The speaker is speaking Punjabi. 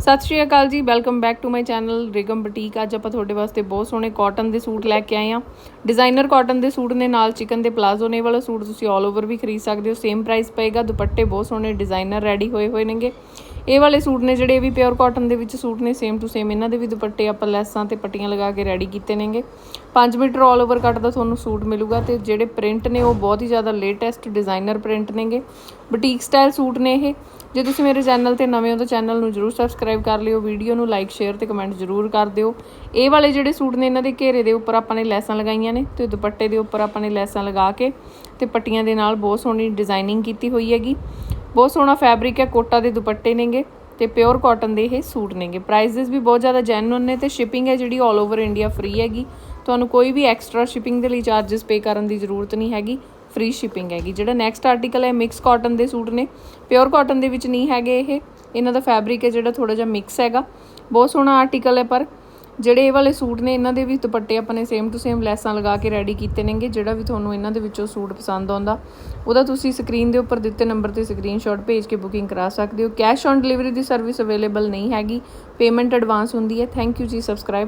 Sat Shri Akal ji welcome back to my channel ਰਿਗਮ boutique. ਅੱਜ ਆਪਾਂ ਤੁਹਾਡੇ ਵਾਸਤੇ ਬਹੁਤ ਸੋਹਣੇ ਕਾਟਨ ਦੇ ਸੂਟ ਲੈ ਕੇ ਆਏ ਆ ਡਿਜ਼ਾਈਨਰ ਕਾਟਨ ਦੇ ਸੂਟ ਨੇ ਨਾਲ ਚਿਕਨ ਦੇ ਪਲਾਜ਼ੋ ਨੇ ਵਾਲਾ ਸੂਟ, ਤੁਸੀਂ ਆਲ ਓਵਰ ਵੀ ਖਰੀਦ ਸਕਦੇ ਹੋ। ਸੇਮ ਪ੍ਰਾਈਸ ਪਏਗਾ, ਦੁਪੱਟੇ ਬਹੁਤ ਸੋਹਣੇ ਡਿਜ਼ਾਈਨਰ ਰੈਡੀ ਹੋਏ ਹੋਏ ਨੇਗੇ। ਇਹ ਵਾਲੇ ਸੂਟ ਨੇ ਜਿਹੜੇ ਇਹ ਵੀ ਪਿਓਰ ਕਾਟਨ ਦੇ ਵਿੱਚ ਸੂਟ ਨੇ ਸੇਮ ਟੂ ਸੇਮ ਇਹਨਾਂ ਦੇ ਵੀ ਦੁਪੱਟੇ ਆਪਾਂ ਲੈਸਾਂ ਤੇ ਪੱਟੀਆਂ ਲਗਾ ਕੇ ਰੈਡੀ ਕੀਤੇ ਨੇਗੇ। 5 ਮੀਟਰ ਆਲ ਓਵਰ ਕੱਟ ਦਾ ਤੁਹਾਨੂੰ ਸੂਟ ਮਿਲੂਗਾ ਤੇ ਜਿਹੜੇ ਪ੍ਰਿੰਟ ਨੇ ਉਹ ਬਹੁਤ ਹੀ ਜ਼ਿਆਦਾ ਲੇਟੈਸਟ ਡਿਜ਼ਾਈਨਰ ਪ੍ਰਿੰਟ ਨੇਗੇ। ਬੁਟੀਕ ਸਟਾਈਲ ਸੂਟ ਨੇ ਇਹ। ਜੇ ਤੁਸੀਂ ਮੇਰੇ ਚੈਨਲ ਤੇ ਨਵੇਂ ਹੋ ਤਾਂ ਚੈਨਲ ਨੂੰ ਜਰੂਰ ਸਬਸਕ੍ਰਾਈਬ ਕਰ ਲਿਓ, ਵੀਡੀਓ ਨੂੰ ਲਾਈਕ ਸ਼ੇਅਰ ਤੇ ਕਮੈਂਟ ਜਰੂਰ ਕਰ ਦਿਓ। ਇਹ ਵਾਲੇ ਜਿਹੜੇ ਸੂਟ ਨੇ ਇਹਨਾਂ ਦੇ ਘੇਰੇ ਦੇ ਉੱਪਰ ਆਪਾਂ ਨੇ ਲੈਸਾਂ ਲਗਾਈਆਂ ਨੇ ਤੇ ਦੁਪੱਟੇ ਦੇ ਉੱਪਰ ਆਪਾਂ ਨੇ ਲੈਸਾਂ ਲਗਾ ਕੇ ਤੇ ਪੱਟੀਆਂ ਦੇ ਨਾਲ ਬਹੁਤ ਸੋਹਣੀ ਡਿਜ਼ਾਈਨਿੰਗ ਕੀਤੀ ਹੋਈ ਹੈਗੀ। ਬਹੁਤ ਸੋਹਣਾ ਫੈਬਰਿਕ ਹੈ, ਕੋਟਾ ਦੇ ਦੁਪੱਟੇ ਨੇਗੇ ਤੇ ਪਿਓਰ ਕਾਟਨ ਦੇ ਇਹ ਸੂਟ ਨੇਗੇ। ਪ੍ਰਾਈਸਸ ਵੀ ਬਹੁਤ ਜ਼ਿਆਦਾ ਜੈਨੂਨ ਨੇ ਤੇ ਸ਼ਿਪਿੰਗ ਹੈ ਜਿਹੜੀ 올 ਓਵਰ ਇੰਡੀਆ ਫ੍ਰੀ ਹੈਗੀ। ਤੁਹਾਨੂੰ ਕੋਈ ਵੀ ਐਕਸਟਰਾ ਸ਼ਿਪਿੰਗ ਦੇ ਲਈ ਚਾਰजेस ਪੇ ਕਰਨ ਦੀ ਜ਼ਰੂਰਤ ਨਹੀਂ ਹੈਗੀ। ਫ੍ਰੀ ਸ਼ਿਪਿੰਗ ਹੈਗੀ। ਜਿਹੜਾ ਨੈਕਸਟ ਆਰਟੀਕਲ ਹੈ ਮਿਕਸ ਕਾਟਨ ਦੇ ਸੂਟ ਨੇ। ਪਿਓਰ ਕਾਟਨ ਦੇ ਵਿੱਚ ਨਹੀਂ ਹੈਗੇ ਇਹ। ਇਹਨਾਂ ਦਾ ਫੈਬਰਿਕ ਹੈ ਜਿਹੜਾ ਥੋੜਾ ਜਿਹਾ ਮਿਕਸ ਹੈਗਾ। ਬਹੁਤ ਸੋਹਣਾ ਆਰਟੀਕਲ ਹੈ, ਪਰ ਜਿਹੜੇ ਇਹ ਵਾਲੇ ਸੂਟ ਨੇ, ਇਹਨਾਂ ਦੇ ਵੀ ਦੁਪੱਟੇ ਆਪਣੇ ਸੇਮ ਟੂ ਸੇਮ ਲੈਸਾਂ ਲਗਾ ਕੇ ਰੈਡੀ ਕੀਤੇ ਨੇਗੇ, ਜਿਹੜਾ ਵੀ ਤੁਹਾਨੂੰ ਇਹਨਾਂ ਦੇ ਵਿੱਚੋਂ ਸੂਟ ਪਸੰਦ ਆਉਂਦਾ। ਉਹਦਾ ਤੁਸੀਂ ਸਕਰੀਨ ਦੇ ਉੱਪਰ ਦਿੱਤੇ ਨੰਬਰ ਤੇ ਸਕਰੀਨਸ਼ਾਟ ਭੇਜ ਕੇ ਬੁਕਿੰਗ ਕਰਾ ਸਕਦੇ ਹੋ। ਕੈਸ਼ ਔਨ ਡਿਲੀਵਰੀ ਦੀ ਸਰਵਿਸ ਅਵੇਲੇਬਲ ਨਹੀਂ ਹੈਗੀ। ਪੇਮੈਂਟ ਐਡਵਾਂਸ ਹੁੰਦੀ ਹੈ। ਥੈਂਕ ਯੂ ਜੀ ਸਬਸਕ੍ਰਾਈਬ